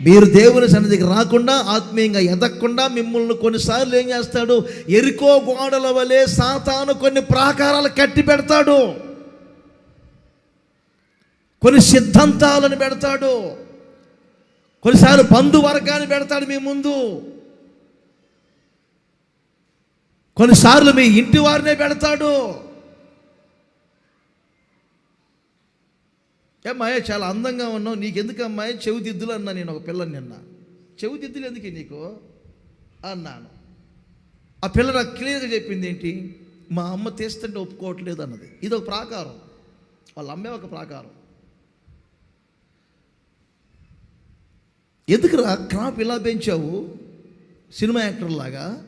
మీరు దేవుని సన్నిధికి రాకుండా ఆత్మీయంగా ఎదగకుండా మిమ్మల్ని కొన్నిసార్లు ఏం చేస్తాడు? ఎరుకో గోడల వలె సాతాను కొన్ని ప్రాకారాలు కట్టి పెడతాడు. కొన్ని సిద్ధాంతాలను పెడతాడు. కొన్నిసార్లు బంధు వర్గాన్ని పెడతాడు మీ ముందు. కొన్నిసార్లు మీ ఇంటి వారినే పెడతాడు. ఏమ్మాయ చాలా అందంగా ఉన్నావు నీకెందుకు అమ్మాయి చెవి దిద్దులు అన్నా నేను ఒక పిల్లని నిన్న. చెవి దిద్దులు ఎందుకు నీకు? అన్నాను. ఆ పిల్ల నాకు క్లియర్గా చెప్పింది ఏంటి? మా అమ్మ తీస్తుంటే ఒప్పుకోవట్లేదు అన్నది. ఇది ఒక ప్రాకారం. వాళ్ళ అమ్మే ఒక ప్రాకారం. ఎందుకురా క్రాప్ ఇలా పెంచావు? సినిమా యాక్టర్ లాగా?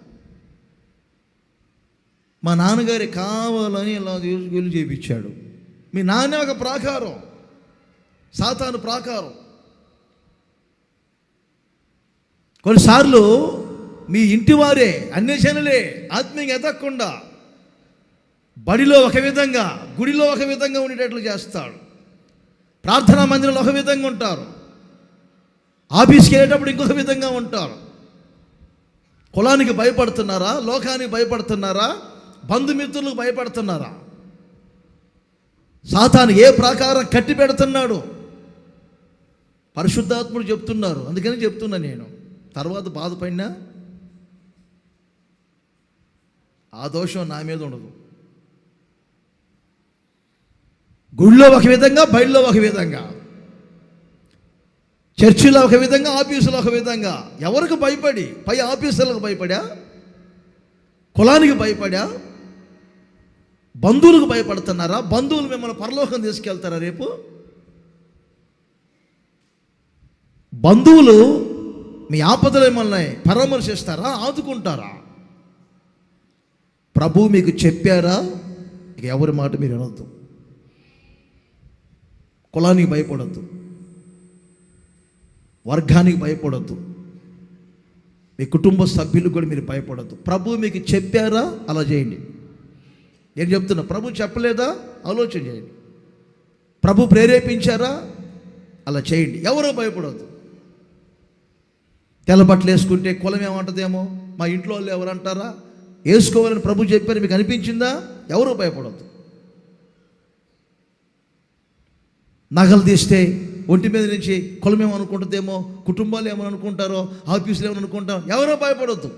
మా నాన్నగారి కావాలని ఇలా తీసుకెళ్ళి చేయించాడు మీ నాన్న ఒక ప్రాకారం. సాతాను ప్రాకారం. కొన్నిసార్లు మీ ఇంటి వారే అన్వేషణలే ఆత్మీయంగా ఎదగకుండా బడిలో ఒక విధంగా గుడిలో ఒక విధంగా ఉండేటట్లు చేస్తాడు. ప్రార్థనా మందిరంలో ఒక విధంగా ఉంటారు. ఆఫీస్కి వెళ్ళేటప్పుడు ఇంకొక విధంగా ఉంటారు. కులానికి భయపడుతున్నారా? లోకానికి భయపడుతున్నారా? బంధుమిత్రులకు భయపడుతున్నారా? సాతాను ఏ ప్రాకారం కట్టి పెడుతున్నాడు? పరిశుద్ధాత్ముడు చెప్తున్నారు. అందుకని చెప్తున్నా నేను. తర్వాత బాధపడినా ఆ దోషం నా మీద ఉండదు. గుళ్ళో ఒక విధంగా బయల్లో ఒక విధంగా చర్చిలో ఒక విధంగా ఆఫీసులో ఒక విధంగా ఎవరికి భయపడి పై ఆఫీసులకు భయపడా? కులానికి భయపడా? బంధువులకు భయపడుతున్నారా? బంధువులు మిమ్మల్ని పరలోకం తీసుకెళ్తారా రేపు? బంధువులు మీ ఆపదలు ఏమన్నాయి పరామర్శిస్తారా ఆదుకుంటారా? ప్రభు మీకు చెప్పారా? ఇక ఎవరి మాట మీరు వినొద్దు. కులానికి భయపడద్దు. వర్గానికి భయపడద్దు. మీ కుటుంబ సభ్యులకు కూడా మీరు భయపడద్దు. ప్రభు మీకు చెప్పారా? అలా చేయండి. నేను చెప్తున్నా ప్రభు చెప్పలేదా? ఆలోచన చేయండి. ప్రభు ప్రేరేపించారా? అలా చేయండి. ఎవరో భయపడద్దు. తెల్ల బట్టలు వేసుకుంటే కులం ఏమంటదేమో? మా ఇంట్లో వాళ్ళు ఎవరు అంటారా వేసుకోవాలని ప్రభు చెప్పారు మీకు అనిపించిందా? ఎవరు భయపడద్దు. నగలు తీస్తే ఒంటి మీద నుంచి కులం ఏమనుకుంటుందేమో? కుటుంబాలు ఏమని అనుకుంటారో ఆఫీసులు ఏమని అనుకుంటారో ఎవరో భయపడవద్దు